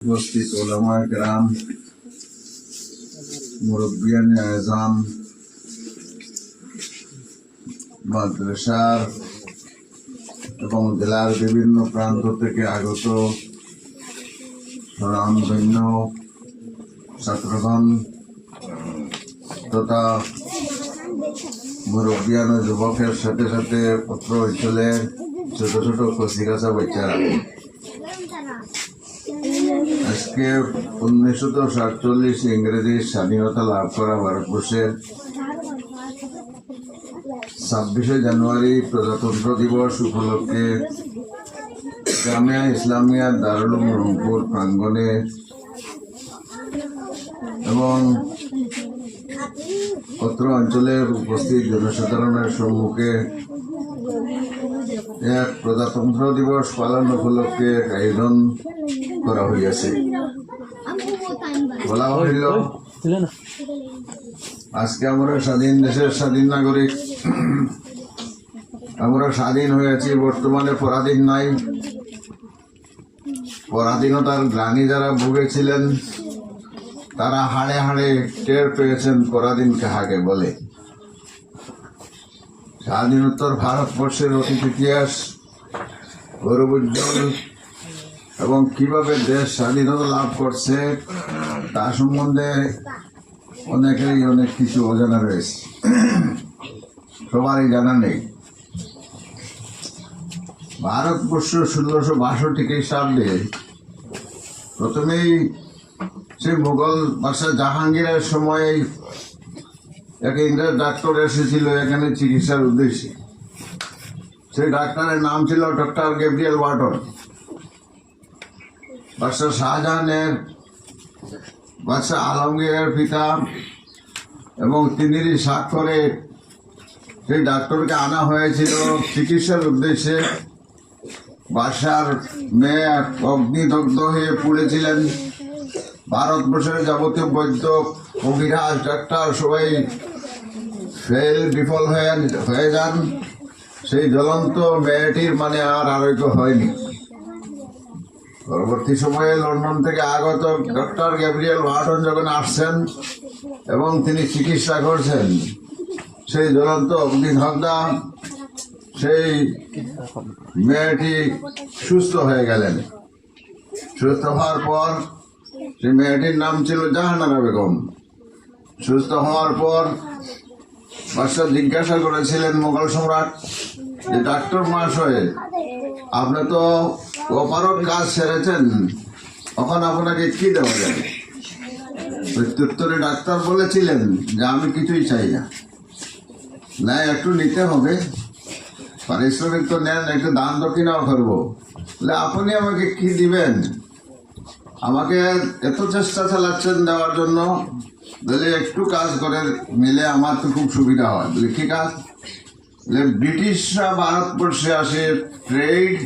উপস্থিত ওলামা গ্রাম মুরব্বিয়ান আজম মাদ্রাসার এবং জেলার বিভিন্ন প্রান্ত থেকে আগত স্বনামধন্য ছাত্রগণ তথা মুরব্বিয়ান যুবকের সাথে সাথে পত্র অঞ্চলের ছোট ছোট কচিকাচা বাচ্চারা আজকে উনিশশো ইংরেজির স্বাধীনতা লাভ করা ভারতবর্ষের ছাব্বিশে জানুয়ারি প্রজাতন্ত্র দিবস উপলক্ষে জামিয়া ইসলামিয়া দারুল রংপুর প্রাঙ্গণে এবং অত্র অঞ্চলের উপস্থিত জনসাধারণের সম্মুখে এক প্রজাতন্ত্র দিবস পালন উপলক্ষে আয়োজন করা হইয়াছে। আজকে আমরা স্বাধীন দেশের স্বাধীন নাগরিক। আমরা স্বাধীন হয়েছি বর্তমানে পরাধীন নাই। পরাধীনতার গ্লানি যারা ভুগেছিলেন তারা হাড়ে হাড়ে টের পেয়েছেন পরাধীন কাহাকে বলে। স্বাধীনোত্তর ভারতবর্ষের অতীত ইতিহাস গৌরব উজ্জ্বল এবং কীভাবে দেশ স্বাধীনতা লাভ করছে তা সম্বন্ধে অনেকেরই অনেক কিছু অজানা রয়েছে। সবারই জানা নেই। ভারতবর্ষ ষোলোশো বাষট্টি খ্রিস্টাব্দে প্রথমেই সেই মুঘল বাদশাহ জাহাঙ্গীরের সময় এক ইংরেজ ডাক্তার এসেছিল এখানে চিকিৎসার উদ্দেশ্যে। সেই ডাক্তারের নাম ছিল ডক্টর গেব্রিয়েল ওয়াটন। বাদশাহ শাহজাহানের বাদশাহ আলমগীরের পিতা এবং তিনিরই স্বাক্ষরে সেই ডাক্তারকে আনা হয়েছিল চিকিৎসার উদ্দেশ্যে। বাসার মেয়ে অগ্নিদগ্ধ হয়ে পড়েছিলেন। ভারতবর্ষের যাবতীয় বৈদ্য কবিরাজ ডাক্তার সবাই ফেল বিফল হয়ে হয়ে যান। সেই জ্বলন্ত মেয়েটির মানে আর আরোগ্য হয়নি। পরবর্তী সময়ে লন্ডন থেকে আগত ডক্টর গ্যাব্রিয়েল ওয়াটন যখন আসছেন এবং তিনি চিকিৎসা করছেন, সেই জ্বলন্ত অগ্নিধগ্ধা সেই মেয়েটি সুস্থ হয়ে গেলেন। সুস্থ হওয়ার পর সেই মেয়েটির নাম ছিল জাহানারা বেগম। সুস্থ হওয়ার পর বাদশাহ জিজ্ঞাসা করেছিলেন মোগল সম্রাট যে ডাক্তার মহাশয়, আপনি তো অপারক কাজ সেরেছেন তখন আপনাকে কি দেওয়া যাবে? প্রত্যুত্তরে ডাক্তার বলেছিলেন যে আমি কিছুই চাই না। না একটু নিতে হবে। পারিশ্রমিক তো নেন, একটু দান দক্ষিণাও করব। বলে আপনি আমাকে কি দিবেন? আমাকে এত চেষ্টা চালাচ্ছেন দেওয়ার জন্য বলে একটু কাজ করে নিলে আমার তো খুব সুবিধা হয়। বলে কি কাজ? বলে ব্রিটিশরা ভারতবর্ষে আসে ট্রেড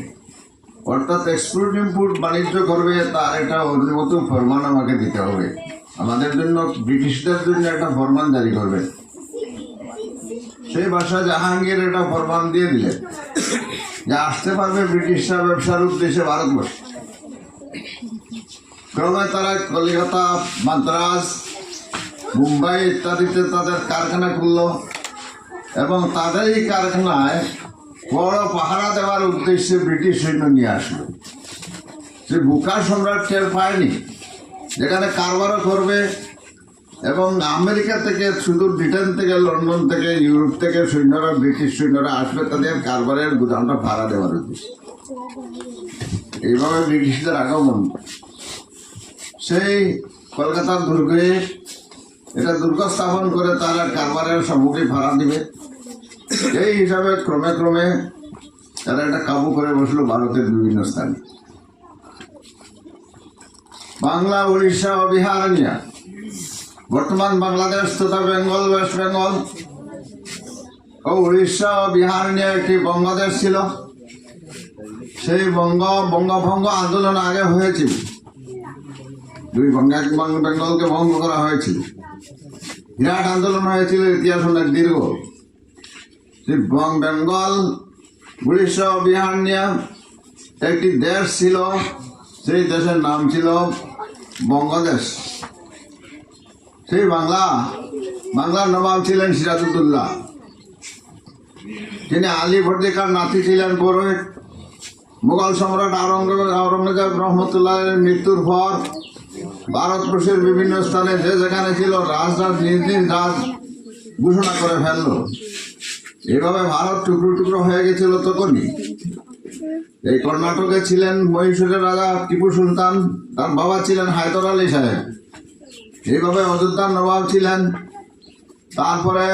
অর্থাৎ এক্সপোর্ট ইম্পোর্ট বাণিজ্য করবে, তার একটা অনুমত ফরমান আমাকে দিতে হবে। আমাদের জন্য, ব্রিটিশদের জন্য একটা ফরমান জারি করবে। সেই ভাষা জাহাঙ্গীর একটা ফরমান দিয়ে দিলেন, যে আসতে পারবে ব্রিটিশরা ব্যবসার উদ্দেশ্যে ভারতবর্ষ। ক্রমে তারা কলিকাতা মাদ্রাস মুম্বাই ইত্যাদিতে তাদের কারখানা খুলল। এবং তাদের এই কারখানায় বড় পাহারা দেওয়ার উদ্দেশ্যে ব্রিটিশ সৈন্য নিয়ে আসলো। সে বুকা সম্রাট টের পায়নি, যেখানে কারবারও করবে এবং আমেরিকা থেকে, শুধু ব্রিটেন থেকে, লন্ডন থেকে, ইউরোপ থেকে সৈন্যরা, ব্রিটিশ সৈন্যরা আসবে তাদের কারবারের গুদামটা ভাড়া দেওয়ার উদ্দেশ্যে। এইভাবে ব্রিটিশদের আগমন। সেই কলকাতার দুর্গে, এটা দুর্গ স্থাপন করে তারা কারবারের সামগ্রী ভাড়া দিবে। এই হিসাবে ক্রমে ক্রমে তারা এটা কাবু করে বসল ভারতের বিভিন্ন স্থানে। বাংলা, উড়িষ্যা ও বিহার নিয়ে। বর্তমান বাংলাদেশ তথা বেঙ্গল, ওয়েস্ট বেঙ্গল ও উড়িষ্যা ও বিহার নিয়ে একটি বঙ্গদেশ ছিল। সেই বঙ্গ, বঙ্গভঙ্গ আন্দোলন আগে হয়েছিল। দুই বঙ্গ বেঙ্গলকে ভঙ্গ করা হয়েছিল। বিরাট আন্দোলন হয়েছিল, ইতিহাস অনেক দীর্ঘ। বেঙ্গল, উড়িষ্যা বিহার নিয়ে একটি দেশ ছিল, সেই দেশের নাম ছিল বঙ্গদেশ। সেই বাংলা, বাংলার নবাব ছিলেন সিরাজুদ্দৌল্লা তিনি আলী ভর্তিকার নাতি ছিলেন পুরোহিত। মুঘল সম্রাট আওরঙ্গজেব রহমতুল্লাহের মৃত্যুর পর ভারতবর্ষের বিভিন্ন স্থানে যে যেখানে ছিল রাজরাজ নিজ নিজ রাজ ঘোষণা করে ফেলল। এভাবে ভারত টুকরো টুকরো হয়ে গেছিল তখনই। এই কর্ণাটকে ছিলেন মহীশূরের রাজা টিপু সুলতান, তার বাবা ছিলেন হায়দর আলী সাহেব। এইভাবে অযোধ্যার নবাব ছিলেন। তারপরে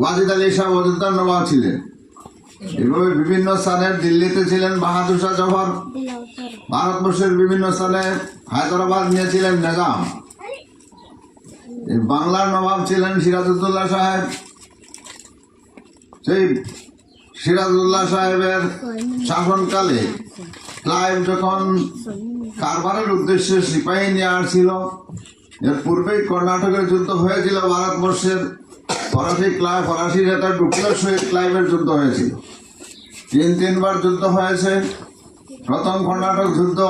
ওয়াজিদ আলী সাহেব অযোধ্যার নবাব ছিলেন। এইভাবে বিভিন্ন স্থানে দিল্লিতে ছিলেন বাহাদুর শাহ জফর ভারতবর্ষের বিভিন্ন স্থানে হায়দ্রাবাদ নিয়েছিলেন নিজাম। বাংলার নবাব ছিলেন সিরাজউদ্দৌলা সাহেব। সেই সিরাজউদ্দৌলা সাহেবের শাসনকালে ক্লাইভ যখন কারবারের উদ্দেশ্যে সিপাহী নিয়ে আসছিল, এর পূর্বেই কর্ণাটকের যুদ্ধ হয়েছিল ভারতবর্ষের ফরাসি ক্লাইভ ফরাসি নেতা ডুপ্লের সহিত ক্লাইভের যুদ্ধ হয়েছিল। তিন, তিনবার যুদ্ধ হয়েছে। প্রথম কর্ণাটক যুদ্ধ,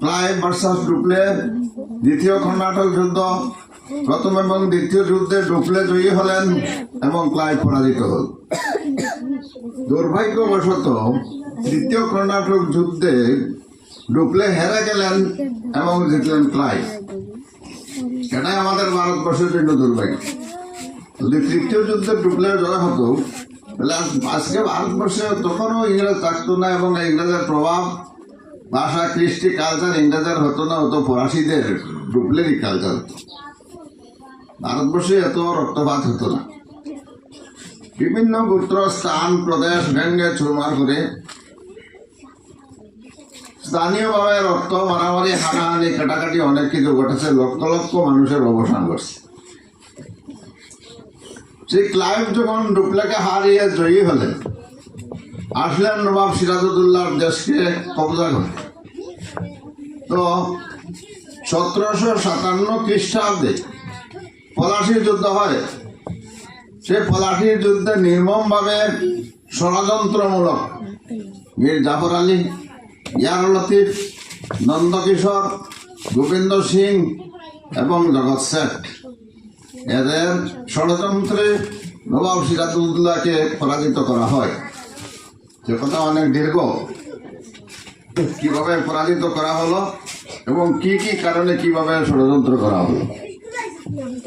ক্লাইভ ভার্সাস ডুপ্লে, দ্বিতীয় কর্ণাটক যুদ্ধ প্রথম এবং দ্বিতীয় যুদ্ধে ডুপ্লে জয়ী হলেন এবং ক্লাইভ পরাজিত হল। দুর্ভাগ্যবশত তৃতীয় কর্ণাটক যুদ্ধে ডুপ্লে হেরে গেলেন এবং জিতলেন ক্লাইভ। এটাই আমাদের ভারতবর্ষের জন্য দুর্ভাগ্য। যদি তৃতীয় যুদ্ধে ডুপ্লে জয় হতো, তাহলে আজকে ভারতবর্ষে তখনও ইংরেজ থাকতো না এবং ইংরেজের প্রভাব ভাষা, কৃষ্টি কালচার ইংরেজের হতো না, হতো ফরাসিদের ডুপ্লেরই কালচার হতো। ভারতবর্ষে এত রক্তপাত হতো না। বিভিন্ন গোত্র স্থান প্রদেশ ভেঙ্গে চুরমার করে স্থানীয়ভাবে রক্ত মারামারি, হানাহানি, কাটাকাটি অনেক কিছু ঘটেছে, লক্ষ লক্ষ মানুষের অবসান ঘটছে। সেই ক্লাইভ যখন ডুপ্লেকে হারিয়ে জয়ী হলেন আসলেন নবাব সিরাজউদ্দৌলার দেশকে কবজা করে। তো সতেরোশো সাতান্ন খ্রিস্টাব্দে পলাশির যুদ্ধ হয়। সে পলাশির যুদ্ধে নির্মমভাবে ষড়যন্ত্রমূলক। মীর জাফর আলী, ইয়ার লতিফ, নন্দকিশোর গোবিন্দ সিং এবং জগৎ শেঠ। এদের ষড়যন্ত্রে নবাব সিরাজউদ্দৌলাকে পরাজিত করা হয়। সে কথা অনেক দীর্ঘ। কীভাবে পরাজিত করা হলো এবং কি কি কারণে কীভাবে ষড়যন্ত্র করা হলো?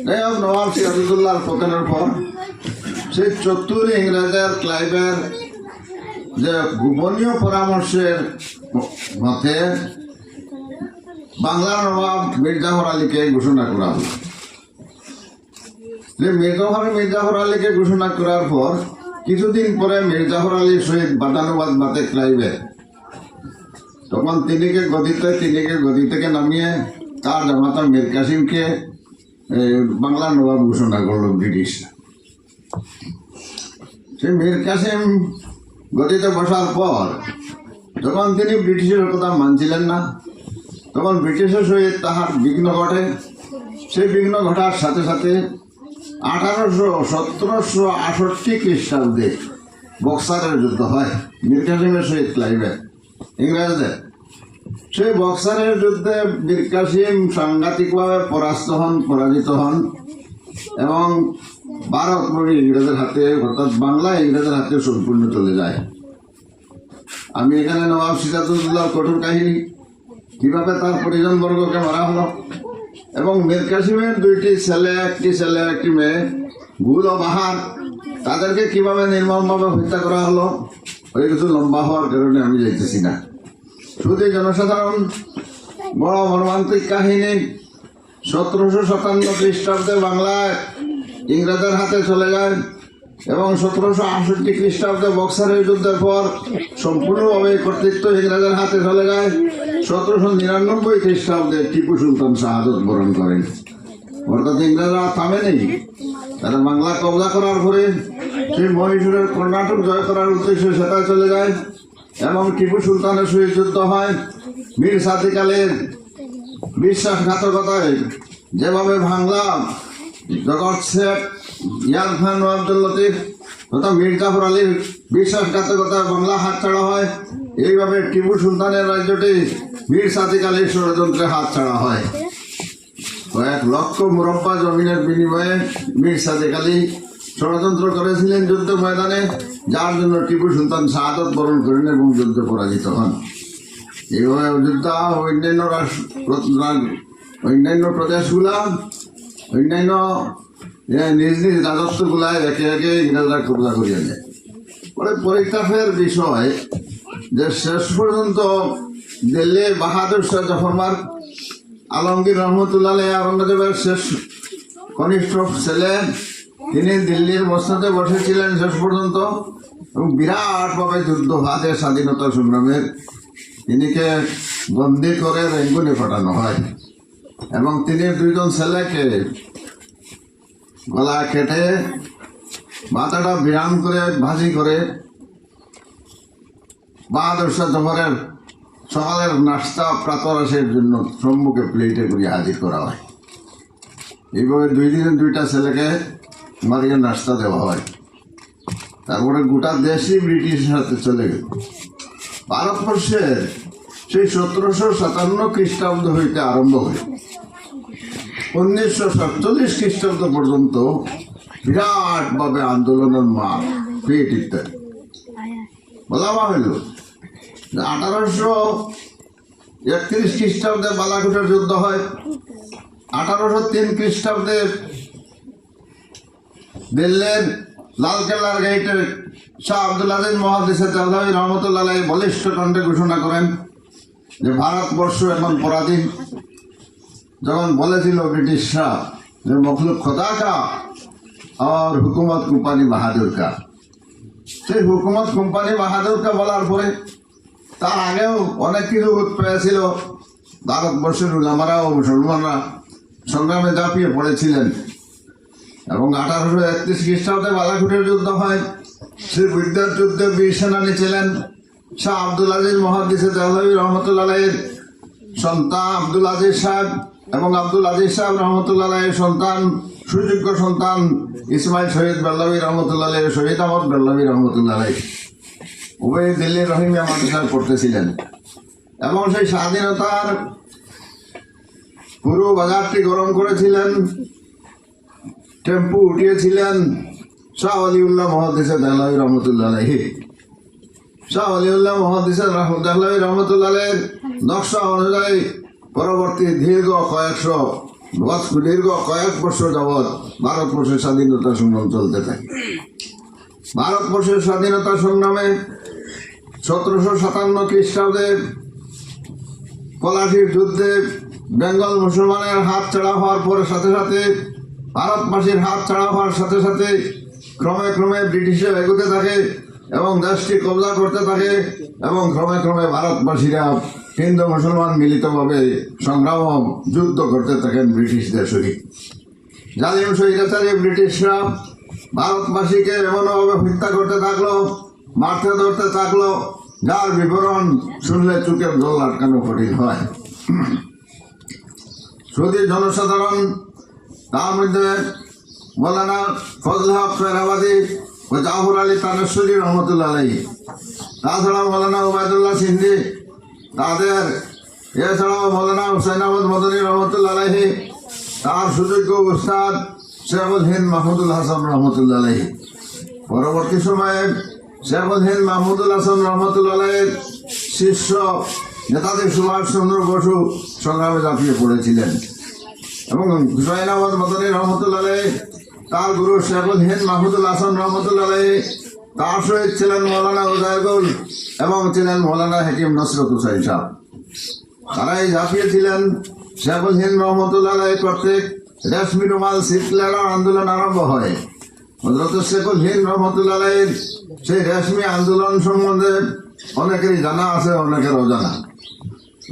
যাই হোক নবাব সিরাজউদ্দৌলার পতনের পর সেই চতুর ইংরেজের ক্লাইভের যে গোপনীয় পরামর্শের মতে বাংলার নবাব মির্জাফর আলীকে ঘোষণা করা হলো। যে মির্জাফর মির্জাফর আলীকে ঘোষণা করার পর কিছুদিন পরে মির্জাফর আলীর সহিত বাটানুবাদ বাতে ক্লাইবে। তখন তিনিকে গদিতে তিনিকে গদি থেকে নামিয়ে তার জামাতা মীর কাসিমকে এ, বাংলার নবাব ঘোষণা করল ব্রিটিশ। সেই মীর কাসিম গদিতে বসার পর যখন তিনি ব্রিটিশের কথা মানছিলেন না তখন ব্রিটিশের সহিত তাহার বিঘ্ন ঘটে। সেই বিঘ্ন ঘটার সাথে সাথে আঠারোশো সতেরোশো আষট্টি খ্রিস্টাব্দে বক্সারের যুদ্ধ হয় মীর কাসিমের সহিত ক্লাইভের ইংরেজদের। সেই বক্সারের যুদ্ধে মীর কাসিম সাংঘাতিকভাবে পরাস্ত হন, পরাজিত হন এবং ভারত মরি ইংরেজের হাতে, অর্থাৎ বাংলা ইংরেজের হাতে সম্পূর্ণ চলে যায়। আমি এখানে নবাব সিরাজুদ্দৌলার কঠোর কাহিনী, কীভাবে তার পরিজনবর্গকে মারা হলো এবং মীর কাসিমের দুইটি ছেলে, একটি ছেলে, একটি মেয়ে গুল ও বাহার, তাদেরকে কীভাবে নির্মমভাবে হত্যা করা হলো, ওই কিছু লম্বা হওয়ার কারণে আমি যাইতেছি না। শুধু জনসাধারণ, বড় মর্মান্তিক কাহিনী। সতেরোশো সাতান্ন খ্রিস্টাব্দে বাংলায় ইংরেজের হাতে চলে যায় এবং সতেরোশো আটষট্টি খ্রিস্টাব্দে বক্সারের যুদ্ধের পর সম্পূর্ণভাবে কর্তৃত্ব ইংরেজের হাতে চলে যায়। সতেরোশো নিরানব্বই খ্রিস্টাব্দে টিপু সুলতান শাহাদত বরণ করেন। অর্থাৎ ইংরেজরা থামে নেই তারা বাংলা কবজা করার পরে সেই মহীশূরের কর্ণাটক জয় করার উদ্দেশ্যে সেটা চলে যায়। এবং টিপু সুলতানের সহিত যুদ্ধ হয়। মীর সাদিক আলীর বিশ্বাসঘাতকতায় যেভাবে ভাঙলা, জগৎ শেখ ইয়াদ খান আব্দুল লতিফ তথা মীর জাফর আলীর বিশ্বাসঘাতকতায় বাংলা হাত ছাড়া হয়, এইভাবে টিপু সুলতানের রাজ্যটি বীর সাদিক আলীর হাত ছাড়া হয়। কয়েক লক্ষ মুরব্বা জমিনের বিনিময়ে বীর সাদিক ষড়যন্ত্র করেছিলেন যুদ্ধ ময়দানে, যার জন্য টিপু সুলতান শাহাদত বরণ করেন এবং যুদ্ধে পরাজিত হন। এইভাবে অযোধ্যা অন্যান্য অন্যান্য প্রদেশগুলা, অন্যান্য নিজ নিজ রাজত্বগুলায় একে একে ইংরেজরা কবজা করিয়ে নেয়। পরে পরিতাপের বিষয়, যে শেষ পর্যন্ত দিল্লি বাহাদুর শাহ জফরমার আলমগীর রহমতুল্লাহ আলী আওরঙ্গজেবের শেষ কনিষ্ঠ ছেলে তিনি দিল্লির মসনাদে বসেছিলেন শেষ পর্যন্ত এবং বিরাটভাবে যুদ্ধ হাতে স্বাধীনতা সংগ্রামের তিনিকে বন্দি করে রেঙ্গুনে পাঠানো হয়। এবং তিনি দুইজন ছেলেকে গলা কেটে মাথাটা বিরাম করে ভাজি করে বাহাদুর শাহ জফরের সকালের নাস্তা প্রাতরাসের জন্য সম্মুখে প্লেটে করে হাজির করা হয়। এইভাবে দুই দিনে দুইটা ছেলেকে মারিয়ে নাস্তা দেওয়া হয়। তারপরে গোটা দেশই ব্রিটিশের সাথে চলে গেল। ভারতবর্ষের সেই সতেরোশো সাতান্ন খ্রিস্টাব্দ হইতে আরম্ভ হয় উনিশশো সাতচল্লিশ খ্রিস্টাব্দ পর্যন্ত বিরাটভাবে আন্দোলনের মাঠ পেট ইত্যাদি। বলা হইল আঠারোশো একত্রিশ খ্রিস্টাব্দে বালাকোটের যুদ্ধ হয়। আঠারোশো তিন খ্রিস্টাব্দে দিল্লির লালকেল্লার গেটের শাহ আব্দুল আজিজ মহাদিসে চাল্লাহি রহমতুল্লাহ বলিষ্ঠ কণ্ঠে ঘোষণা করেন যে ভারতবর্ষ এখন পরাধীন। যখন বলেছিল ব্রিটিশরা যে মখলুক খোদা কা, আর হুকুমত কোম্পানি বাহাদুর কা। সেই হুকুমত কোম্পানি বাহাদুরকে বলার পরে তার আগেও অনেক কিছু পেয়েছিল। ভারতবর্ষের উলামারা ও মুসলমানরা সংগ্রামে ঝাঁপিয়ে পড়েছিলেন। এবং আঠারোশো একত্রিশ খ্রিস্টাব্দে বালাকুটের যুদ্ধ হয়। শ্রী বিদ্যার যুদ্ধে বীর সেনানী ছিলেন শাহ আব্দুল আজিজ মহাদিসে জাহ্লাবি রহমতুল্লাহের সন্তান আব্দুল আজিজ সাহেব এবং আব্দুল আজিজ সাহেব রহমতুল্লাহের সন্তান, সুযোগ্য সন্তান ইসমাইল শহীদ বেল্লাবি রহমতুল্লাহ শহীদ আহমদ বেল্লাবি রহমতুল্লাহ উভয় দিল্লির রহিমিয়া মাদ্রাসায় পড়তেছিলেন। এবং সেই স্বাধীনতার পুরো বাজারটি গরম করেছিলেন। টেম্পু উঠিয়েছিলেন শাহ আলিউল্লাহ মহাদিসে দেহলাবি রহমতুল্লাহ আলহি শাহ আলিউল্লাহ মহাদিসে রহমতুল্লাহ নকশা অনুযায়ী পরবর্তী দীর্ঘ কয়েকশো দীর্ঘ কয়েক বছর যাবৎ ভারতবর্ষের স্বাধীনতা সংগ্রাম চলতে থাকে। ভারতবর্ষের স্বাধীনতা সংগ্রামে সতেরোশো সাতান্ন খ্রিস্টাব্দে পলাশির যুদ্ধে বেঙ্গল মুসলমানের হাত ছাড়া হওয়ার পরে সাথে সাথে ভারতবাসীর হাত ছাড়া হওয়ার সাথে সাথে ক্রমে ক্রমে ব্রিটিশে এগোতে থাকে এবং দেশটি কবজা করতে থাকে এবং ক্রমে ক্রমে ভারতবাসীরা হিন্দু, মুসলমান মিলিতভাবে সংগ্রাম যুদ্ধ করতে থাকেন ব্রিটিশদের সহিত। জালিম স্বৈরাচারী ব্রিটিশরা ভারতবাসীকে এমনভাবে হত্যা করতে থাকল, মারতে ধরতে থাকল, যার বিবরণ শুনলে চুকের জল আটকানো কঠিন হয়। শুধু জনসাধারণ তার মধ্যে মৌলানা ফজল হক ফেরাবাদী ও জাফর আলী তানেশ্বরী রহমতুল্লাহ আলী তাছাড়াও মৌলানা উবায়দুল্লাহ সিন্ধি তাদের এছাড়াও মৌলানা হুসাইন আহমদ মদনী রহমতুল্লাহ আলহী তার সুযোগ্য উস্তাদ শেখুল হিন্দ মাহমুদুল হাসান রহমতুল্লাহ আলহী পরবর্তী সময়ে শেখুল হিন্দ মাহমুদুল হাসান রহমতুল্লাহের শিষ্য নেতাজি সুভাষচন্দ্র বসু সংগ্রামে ঝাঁপিয়ে পড়েছিলেন। এবং হুসাইন আহমদ মদনী রহমতুল্লাহ তার গুরু শেখুল হিন্দ মাহমুদুল হাসান রহমতুল্লাহ তার সহিত ছিলেন মৌলানা উদয়গুল এবং ছিলেন মৌলানা হাকিম নসরত হুসাইন সাহ তারাই ঝাঁপিয়েছিলেন শেখুল হিন্দ রহমতুল্লাহ কর্তৃক রেশমি রুমাল শীতলার আন্দোলন আরম্ভ হয়। হজরত শেখুল হিন্দ রহমতুল্লাহ সেই রেশমি আন্দোলন সম্বন্ধে অনেকেরই জানা আছে, অনেকের অজানা।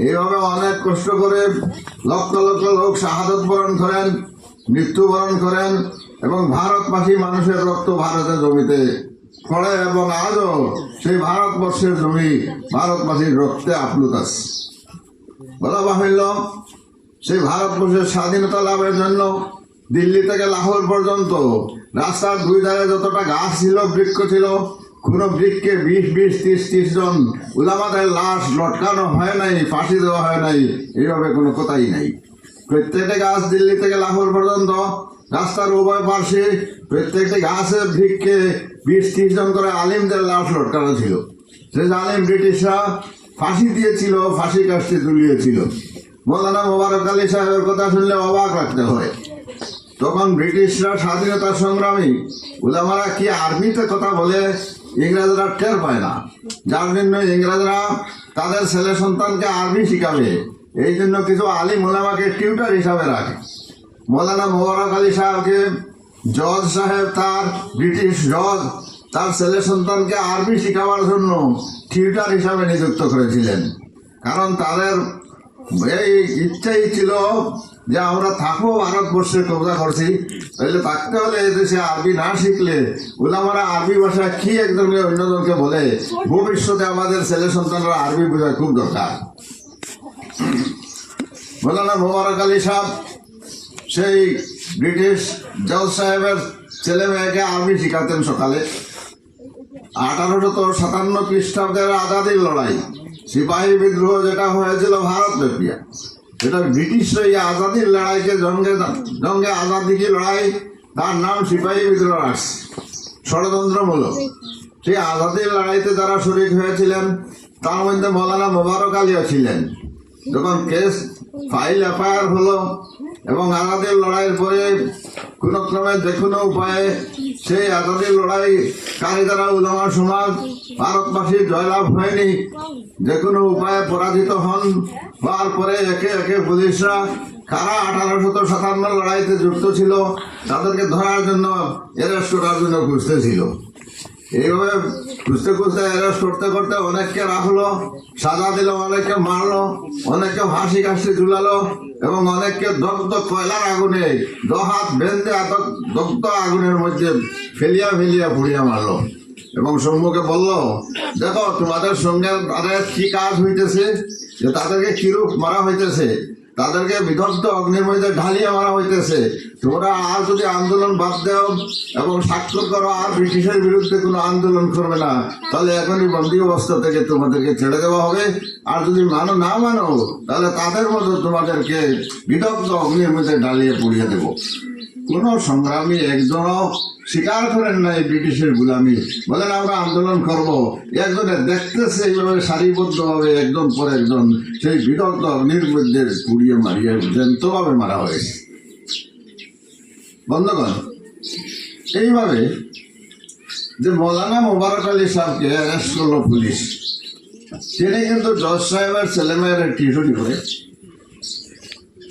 এইভাবে অনেক কষ্ট করে লক্ষ লক্ষ লোক শাহাদত বরণ করেন মৃত্যুবরণ করেন এবং ভারতবাসী মানুষের রক্ত ভারতের জমিতে ফলে এবং আজও সেই ভারতবর্ষের জমি ভারতবাসীর রক্তে আপ্লুত আছে। বলা বাহুল্য, সেই ভারতবর্ষের স্বাধীনতা লাভের জন্য দিল্লি থেকে লাহোর পর্যন্ত রাস্তার দুই ধারে যতটা গাছ ছিল, বৃক্ষ ছিল কোন বৃক্ষে বিশ বিশ, ত্রিশ ত্রিশ জন উলামাদের লাশ লটকানো হয় নাই, ফাঁসি দেওয়া হয় নাই, এইভাবে কোনো কথাই নাই। প্রত্যেকটা গাছ দিল্লি থেকে লাহোর পর্যন্ত, রাস্তার উভয় পার্শ্বে প্রত্যেকটা গাছের বৃক্ষে বিশ, ত্রিশ জন করে আলিমদের লাশ লটকানো ছিল। সে আলিম ব্রিটিশরা ফাঁসি দিয়েছিল ফাঁসি কাজটি তুলিয়েছিল। মৌলানা মোবারক আলী সাহেবের কথা শুনলে অবাক রাখতে হয়। তখন ব্রিটিশরা স্বাধীনতা সংগ্রামী, উলামারা কি আর্মিতে কথা বলে? ইংরেজরা টের পায় না। যার জন্য ইংরেজরা তাদের ছেলে সন্তানকে আরবি শিখাবে। এই জন্য কিছু আলিম উলামাকে টিউটার হিসাবে রাখে। মৌলানা মোবারক আলী সাহেবকে, জজ সাহেব তার ব্রিটিশ জজ, তার ছেলে সন্তানকে আরবি শিখাবার জন্য টিউটার হিসাবে নিযুক্ত করেছিলেন। কারণ তাদের এই ইচ্ছাই ছিল যে আমরা থাকব ভারতবর্ষে কবজা করছি। তাহলে থাকতে হলে এদেশে আরবি না শিখলে ওলামারা আরবি ভাষা কি একজনকে অন্যজনকে বলে? ভবিষ্যতে আমাদের ছেলে সন্তানরা আরবি বোঝা খুব দরকার। মৌলানা মোবারক আলী সাহেব, সেই ব্রিটিশ জজ সাহেবের ছেলে মেয়েকে আরবি শিখাতেন সকালে। আঠারোশত সাতান্ন খ্রিস্টাব্দের আজাদির লড়াই। সিপাহী বিদ্রোহ যেটা হয়েছিল ভারত ব্যাপিয়া এটা ব্রিটিশরা এই আজাদির লড়াইকে জঙ্গে জঙ্গে আজাদি কি লড়াই? তার নাম সিপাহী বিদ্রোহ রাখছে ষড়যন্ত্রমূলক। সেই আজাদির লড়াইতে যারা শরিক হয়েছিলেন, তার মধ্যে মৌলানা মোবারক আলীও ছিলেন। যখন কেস ফাইল এফআইআর হলো, এবং আজাদের লড়াইয়ের পরে কোন ক্রমে যে কোনো উপায়ে সেই আজাদের লড়াই কারি দ্বারা উলামা সমাজ, ভারতবাসীর জয়লাভ হয়নি। যে কোনো উপায়ে পরাজিত হন। হওয়ার পরে একে একে পুলিশরা কারা আঠারোশত সাতান্ন লড়াইতে যুক্ত ছিল, তাদেরকে ধরার জন্য অ্যারেস্ট করার জন্য খুঁজতেছিল এইভাবে খুঁজতে খুঁজতে অ্যারেস্ট করতে করতে অনেককে রাখল, সাজা দিল, অনেককে মারলো, অনেককে ফাঁসি কাশি ঝুলালো এবং অনেককে দগ্ধ কয়লার আগুনে দহাত বেঁধে এত দগ্ধ আগুনের মধ্যে ফেলিয়া ফেলিয়া পুড়িয়া মারলো। এবং সম্মুখে বলল, দেখো, তোমাদের সঙ্গে তাদের কি কাজ হইতেছে? যে তাদেরকে কিরূপ মারা হইতেছে? তাদেরকে বিধ্বস্ত অগ্নির মধ্যে ঢালিয়ে মারা হইতেছে। তোমরা আর যদি আন্দোলন বাদ দাও এবং স্বাক্ষর করো, আর ব্রিটিশের বিরুদ্ধে কোনো আন্দোলন করবে না, তাহলে এখনই বন্দি অবস্থা থেকে তোমাদেরকে ছেড়ে দেওয়া হবে। আর যদি মানো, না মানো, তাহলে তাদের মতো তোমাদেরকে বিদগ্ধ অগ্নির মধ্যে ঢালিয়ে পুড়িয়ে দেবো। কোন সংগ্রামী একজনও স্বীকার করেন নাই ব্রিটিশের গুলামি। বলেন, আমরা আন্দোলন করব। একজনে দেখতেছে এইভাবে সারিবদ্ধ ভাবে একজন পর একজন সেই বিদগ্ধ মধ্যে পুড়িয়ে মারিয়ে জ্যান্ত ভাবে মারা হয়েছে। বন্ধগণ, এইভাবে যে মৌলানা মোবারক আলী সাহেবকে অ্যারেস্ট করল পুলিশ, তিনি কিন্তু জজ সাহেবের ছেলেমেয়ের টিউশনি করে।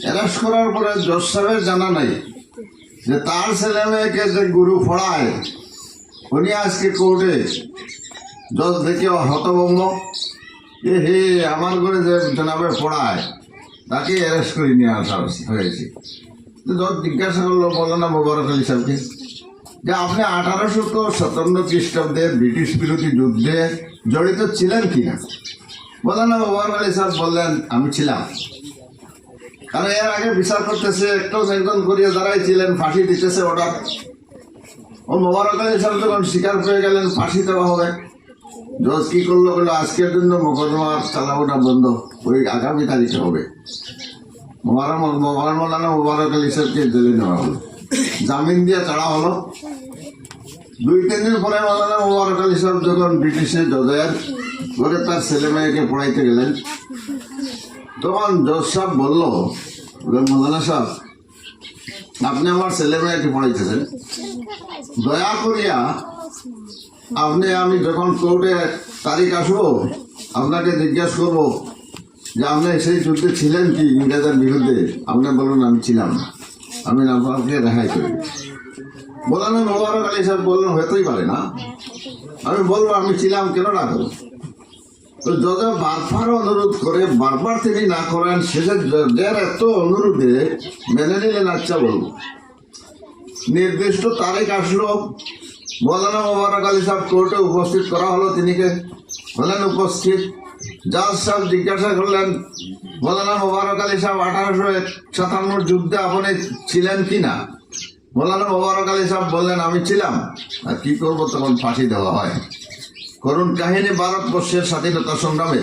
অ্যারেস্ট করার পরে জজ সাহেবের জানা নাই। যে তার ছেলে মেয়েকে যে গুরু পড়ায় উনি আজকে কোর্টে জজ দেখে হতভম্ব। এ হে, আমার করে যে জনাবে পড়ায় তাকে অ্যারেস্ট করে নিয়ে আসা হয়েছে। তো জজ জিজ্ঞাসা করল মৌলানা মোবারক আলী সাহেবকে, যে আপনি আঠারোশো তো সাতান্ন খ্রিস্টাব্দে ব্রিটিশ বিরোধী যুদ্ধে জড়িত ছিলেন কিনা? মৌলানা মোবারক আলী সাহেব বললেন, আমি ছিলাম। কারণ এর আগে বিচার করতেছে, একটাও একজন করিয়া দাঁড়াই ছিলেন ফাঁসি দিতেছে অর্ডার ও মোবারক যখন স্বীকার পেয়ে গেলেন, ফাঁসি দেওয়া হবে। জজ কি করল বলল, আজকের জন্য মোকদ্দমা চালাবোটা বন্ধ, ওই আগামী তারিখে হবে। মোবারক মোবারক আলী সাহেবকে জেলে নেওয়া হলো। জামিন দিয়ে ছাড়া হলো। দুই, তিন দিন পরে মৌলানা মোবারক আলী সাহেব যখন ব্রিটিশের জজের করে তার ছেলে মেয়েকে পড়াইতে গেলেন তখন জজ সাহেব বলল বলে, মৌলানা সাহেব আপনি আমার ছেলে মেয়েকে পড়াইতেছেন। দয়া করিয়া আপনি আমি যখন কোর্টে তারিখ আসব আপনাকে জিজ্ঞেস করব যে আপনি সেই যুদ্ধে ছিলেন কি ইংরেজের বিরুদ্ধে? আপনি বলুন আমি ছিলাম না। আমি আপনাকে রেহাই করি। বললেন মোবারক আলী সাহেব বললেন হতেই পারে না। আমি বলব আমি ছিলাম কেন রাখব? তো বারবার অনুরোধ করে, বারবার তিনি না করেন এত অনুরোধে মেনে নিলেন আচ্ছা বলব নির্দিষ্ট তারিখ আসলো, মৌলানা মোবারক আলী সাহেব কোর্টে উপস্থিত করা হলো তিনিকে হলেন উপস্থিত। জাজ সাহেব জিজ্ঞাসা করলেন, মৌলানা মোবারক আলী সাহেব আঠারোশো সাতান্ন যুদ্ধে আপনি ছিলেন কি না? মৌলানা মোবারক আলী সাহেব বললেন, আমি ছিলাম। আর কি করব, তখন ফাঁসি দেওয়া হয়। করুণ কাহিনী ভারতবর্ষের স্বাধীনতা সংগ্রামে